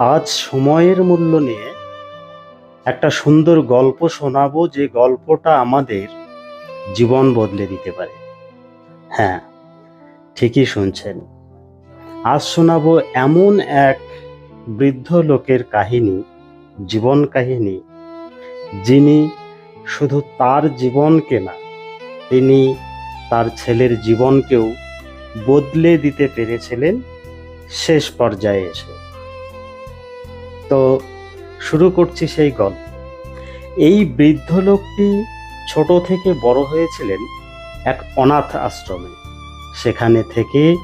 আজ সময়ের মূল্য নিয়ে একটা সুন্দর গল্প শোনাবো যে গল্পটা আমাদের জীবন বদলে দিতে পারে। হ্যাঁ ঠিকই শুনছেন। আজ শোনাবো এমন এক বৃদ্ধ লোকের কাহিনী, জীবন কাহিনী, যিনি শুধু তার জীবনকে না, তিনি তার ছেলের জীবনকেও বদলে দিতে পেরেছিলেন শেষ পর্যায়ে এসে। তো শুরু করছি সেই গল্প। এই বৃদ্ধ লোকটি ছোট থেকে বড় হয়েছিলেন এক অনাথ আশ্রমে। সেখানে থেকে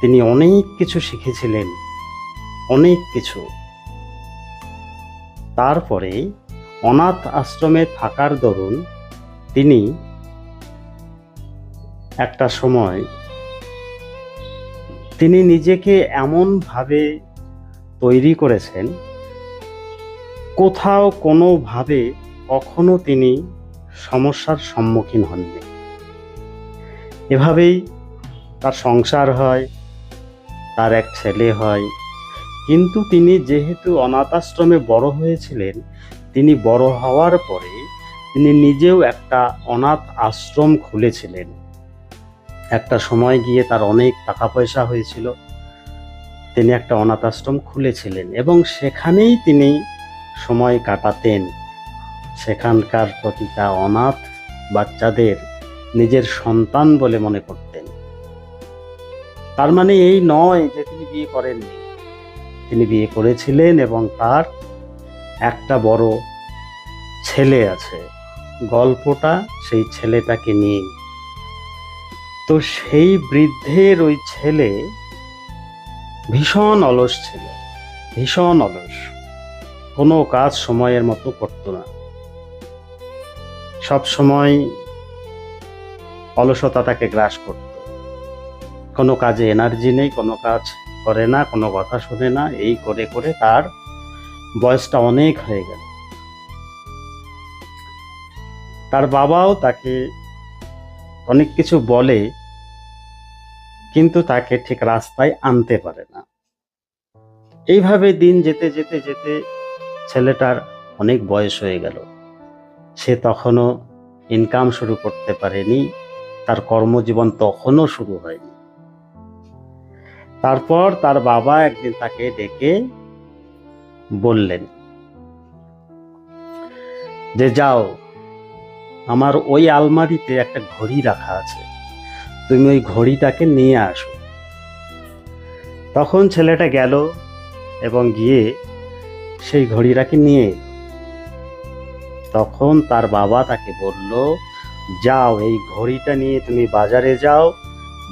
তিনি অনেক কিছু শিখেছিলেন, অনেক কিছু। তারপরে অনাথ আশ্রমে থাকার দরুন তিনি একটা সময় তিনি নিজেকে এমনভাবে তৈরি করেছেন কোথাও কোনোভাবে কখনো তিনি সমস্যার সম্মুখীন হননি। এভাবেই তার সংসার হয়, তার এক ছেলে হয়। কিন্তু তিনি যেহেতু অনাথ আশ্রমে বড় হয়েছিলেন, তিনি বড় হওয়ার পরে তিনি নিজেও একটা অনাথ আশ্রম খুলেছিলেন। একটা সময় গিয়ে তার অনেক টাকা পয়সা হয়েছিল। তিনি একটা অনাথ আশ্রম খুলেছিলেন এবং সেখানেই তিনি সময় কাটাতেন। সেখানকার প্রতিটা অনাথ বাচ্চাদের নিজের সন্তান বলে মনে করতেন। তার মানে এই নয় যে তিনি বিয়ে করেননি। তিনি বিয়ে করেছিলেন এবং তার একটা বড় ছেলে আছে। গল্পটা সেই ছেলেটাকে নিয়ে। তো সেই বৃদ্ধের ওই ছেলে ভীষণ অলস ছিল, ভীষণ অলস। কোনো কাজ সময়ের মতো করতো না। সব সময় অলসতা তাকে গ্রাস করত। কোনো কাজে এনার্জি নেই, কোনো কাজ করে না, কোনো কথা শোনে না, এই করে করে তার বয়সটা অনেক হয়ে গেল। তার বাবাও তাকে অনেক কিছু বলে, কিন্তু তাকে ঠিক রাস্তায় আনতে পারে না। এইভাবে দিন যেতে যেতে যেতে ছেলেটার অনেক বয়স হয়ে গেল। সে তখনও ইনকাম শুরু করতে পারেনি, তার কর্মজীবন তখনও শুরু হয়নি। তারপর তার বাবা একদিন তাকে ডেকে বললেন, যে যাও, আমার ওই আলমারিতে একটা ঘড়ি রাখা আছে, তুমি ওই ঘড়িটাকে নিয়ে আসো। তখন ছেলেটা গেল এবং গিয়ে সেই ঘড়িটাকে নিয়ে তখন তার বাবা তাকে বলল, যাও, এই ঘড়িটা নিয়ে তুমি বাজারে যাও।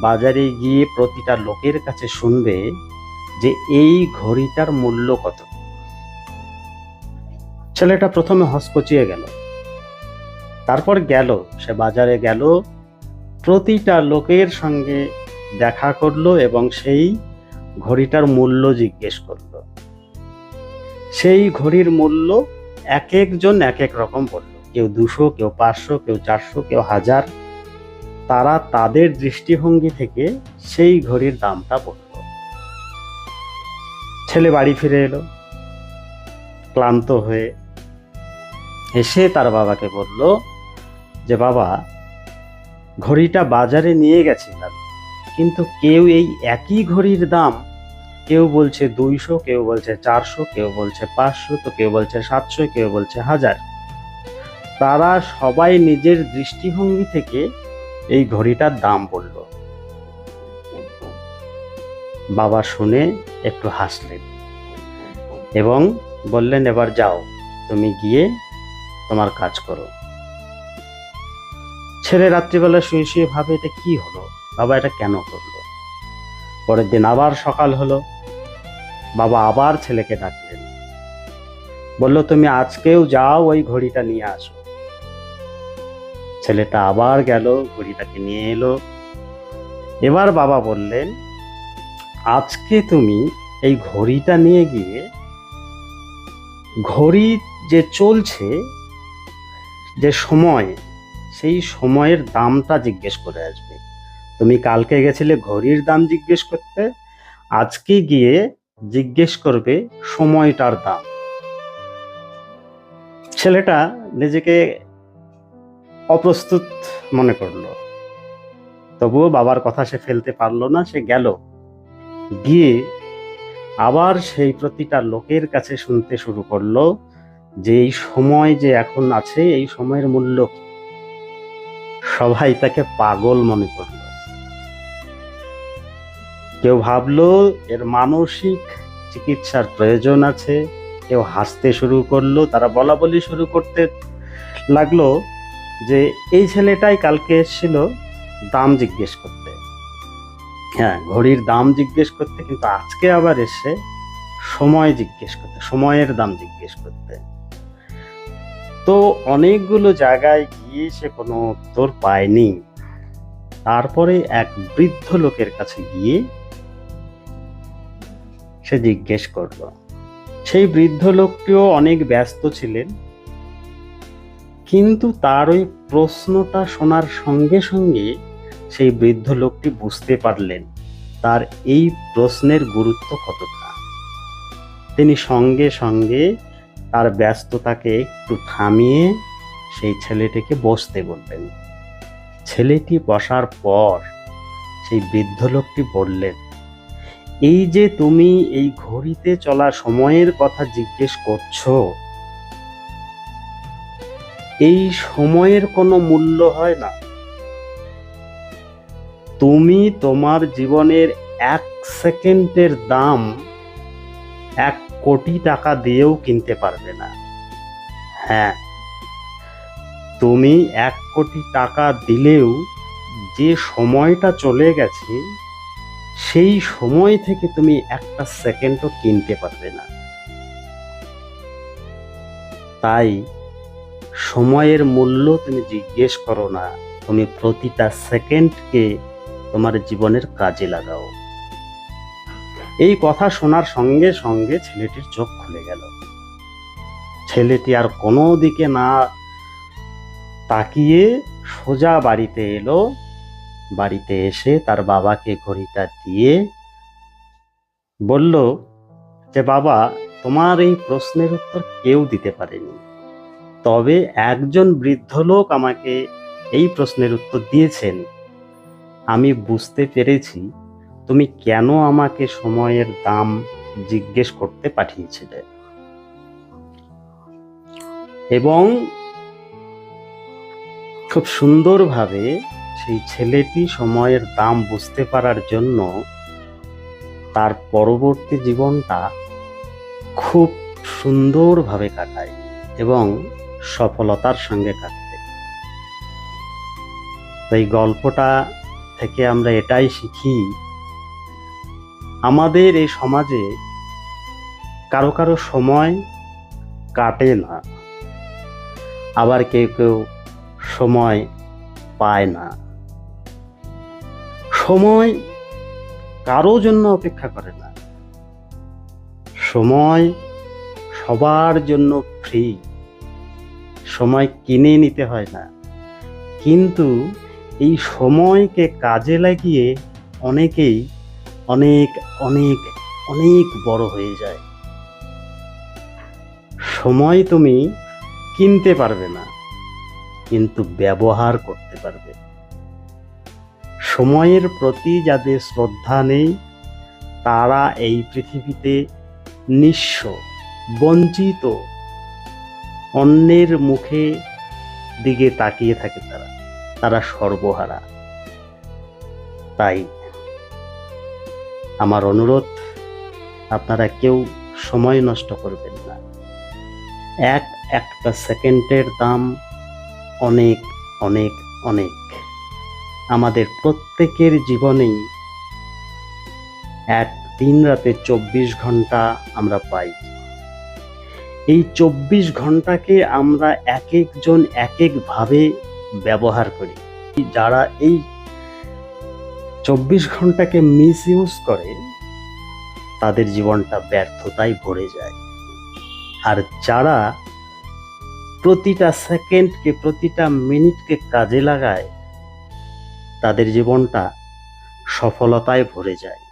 বাজারে গিয়ে প্রতিটা লোকের কাছে শুনবে যে এই ঘড়িটার মূল্য কত। ছেলেটা প্রথমে হসকচিয়ে গেল। তারপর গেল, সে বাজারে গেল, প্রতিটা লোকের সঙ্গে দেখা করল এবং সেই ঘড়িটার মূল্য জিজ্ঞেস করল। সেই ঘড়ির মূল্য এক একজন এক এক রকম বলল। কেউ দুশো, কেউ পাঁচশো, কেউ চারশো, কেউ হাজার। তারা তাদের দৃষ্টিভঙ্গি থেকে সেই ঘড়ির দামটা বলল। ছেলে বাড়ি ফিরে এলো। ক্লান্ত হয়ে এসে তার বাবাকে বলল, যে বাবা, ঘড়িটা বাজারে নিয়ে গেছিলাম, কিন্তু কেউ এই একই ঘড়ির দাম কেউ বলছে দুইশো, কেউ বলছে চারশো, কেউ বলছে পাঁচশো, তো কেউ বলছে সাতশো, কেউ বলছে হাজার। তারা সবাই নিজের দৃষ্টিভঙ্গি থেকে এই ঘড়িটার দাম বলল। বাবা শুনে একটু হাসলেন এবং বললেন, এবার যাও, তুমি গিয়ে তোমার কাজ করো। ছেলে রাত্রিবেলা শুয়ে শুয়ে ভাবে, এটা কি হলো? বাবা এটা কেন করল? পরের দিন আবার সকাল হলো। বাবা আবার ছেলেকে ডাকলেন। বলল, তুমি আজকেও যাও, ওই ঘড়িটা নিয়ে আসো। ছেলেটা আবার গেল, ঘড়িটাকে নিয়ে এলো। এবার বাবা বললেন, আজকে তুমি এই ঘড়িটা নিয়ে গিয়ে, ঘড়ি যে চলছে, যে সময়, সেই সময়ের দামটা জিজ্ঞেস করে আসবে। তুমি কালকে গেছিলে ঘড়ির দাম জিজ্ঞেস করতে, আজকে গিয়ে জিজ্ঞেস করবে সময়টার দাম। ছেলেটা নিজেকে অপ্রস্তুত মনে করল। তবুও বাবার কথা সে ফেলতে পারল না, সে গেল। গিয়ে আবার সেই প্রতিটা লোকের কাছে শুনতে শুরু করল যে এই সময় যে এখন আছে, এই সময়ের মূল্য সবাই তাকে পাগল মনে করল। কেউ ভাবলো এর মানসিক চিকিৎসার প্রয়োজন আছে। কেউ হাসতে শুরু করল, তারা বলা বলি শুরু করতে লাগল যে, এই ছেলেটাই কালকে এসেছিল দাম জিজ্ঞেস করতে। হ্যাঁ ঘড়ির দাম জিজ্ঞেস করতে, কিন্তু আজকে আবার এসে সময় জিজ্ঞেস করতে, সময়ের দাম জিজ্ঞেস করতে। তো অনেকগুলো জায়গায় গিয়ে সে কোনো উত্তর পায়নি। তারপরে এক বৃদ্ধ লোকের কাছে গিয়ে সে জিজ্ঞেস করল, সেই বৃদ্ধ লোকটিও অনেক ব্যস্ত ছিলেন? কিন্তু তার ওই প্রশ্নটা শোনার সঙ্গে সঙ্গে সেই বৃদ্ধ লোকটি বুঝতে পারলেন তার এই প্রশ্নের গুরুত্ব কতটা। তিনি সঙ্গে সঙ্গে তার ব্যস্ততাকে একটু থামিয়ে সেই ছেলেটিকে বসতে বললেন। ছেলেটি বসার পর সেই বৃদ্ধ লোকটি বললেন এই যে তুমি এই ঘড়িতে চলা সময়ের কথা জিজ্ঞেস করছ, এই সময়ের কোনো মূল্য হয় না। তুমি তোমার জীবনের এক সেকেন্ডের দাম এক কোটি টাকা দিয়েও কিনতে পারবে না। হ্যাঁ তুমি এক কোটি টাকা দিলেও যে সময়টা চলে গেছে সেই সময় থেকে তুমি একটা সেকেন্ডও কিনতে পারবে না। তাই সময়ের মূল্য তুমি জিজ্ঞেস করো না, তুমি প্রতিটা সেকেন্ডকে তোমার জীবনের কাজে লাগাও। এই কথা শোনার সঙ্গে সঙ্গে ছেলেটির চোখ খুলে গেল। ছেলেটি আর কোনো দিকে না তাকিয়ে সোজা বাড়িতে এলো। বাড়িতে এসে তার বাবাকে ঘড়িটা দিয়ে বলল যে বাবা, তোমার এই প্রশ্নের উত্তর কেউ দিতে পারেনি। তবে একজন বৃদ্ধ লোক আমাকে এই প্রশ্নের উত্তর দিয়েছেন। আমি বুঝতে পেরেছি তুমি কেন আমাকে সময়ের দাম জিজ্ঞেস করতে পাঠিয়েছিলে। এবং খুব সুন্দরভাবে সেই ছেলেটি সময়ের দাম বুঝতে পারার জন্য তার পরবর্তী জীবনটা খুব সুন্দরভাবে কাটায় এবং সফলতার সঙ্গে কাটতে এই গল্পটা থেকে আমরা এটাই শিখি, আমাদের এই সমাজে কারও কারও সময় কাটে না, আবার কেউ কেউ সময় পায় না। সময় কারও জন্য অপেক্ষা করে না। সময় সবার জন্য ফ্রি সময় কিনে নিতে হয় না। কিন্তু এই সময়কে কাজে লাগিয়ে অনেকেই অনেক অনেক অনেক বড় হয়ে যায়। সময় তুমি কিনতে পারবে না, কিন্তু ব্যবহার করতে পারবে। সময়ের প্রতি যাদের শ্রদ্ধা নেই, তারা এই পৃথিবীতে নিঃস্ব, বঞ্চিত, অন্যের মুখে দিকে তাকিয়ে থাকে তারা। তারা সর্বহারা। তাই আমার অনুরোধ, আপনারা কেউ সময় নষ্ট করবেন না। এক একটা সেকেন্ডের দাম অনেক অনেক অনেক। আমাদের প্রত্যেকের জীবনেই এক দিন রাতে চব্বিশ ঘণ্টা আমরা পাই। এই চব্বিশ ঘন্টাকে আমরা এক একজন এক একভাবে ব্যবহার করি। যারা এই চব্বিশ ঘন্টাকে মিস ইউজ করে, তাদের জীবনটা ব্যর্থতায় ভরে যায়। আর যারা প্রতিটা সেকেন্ডকে প্রতিটা মিনিটকে কাজে লাগায় তাদের জীবনটা সফলতায় ভরে যায়।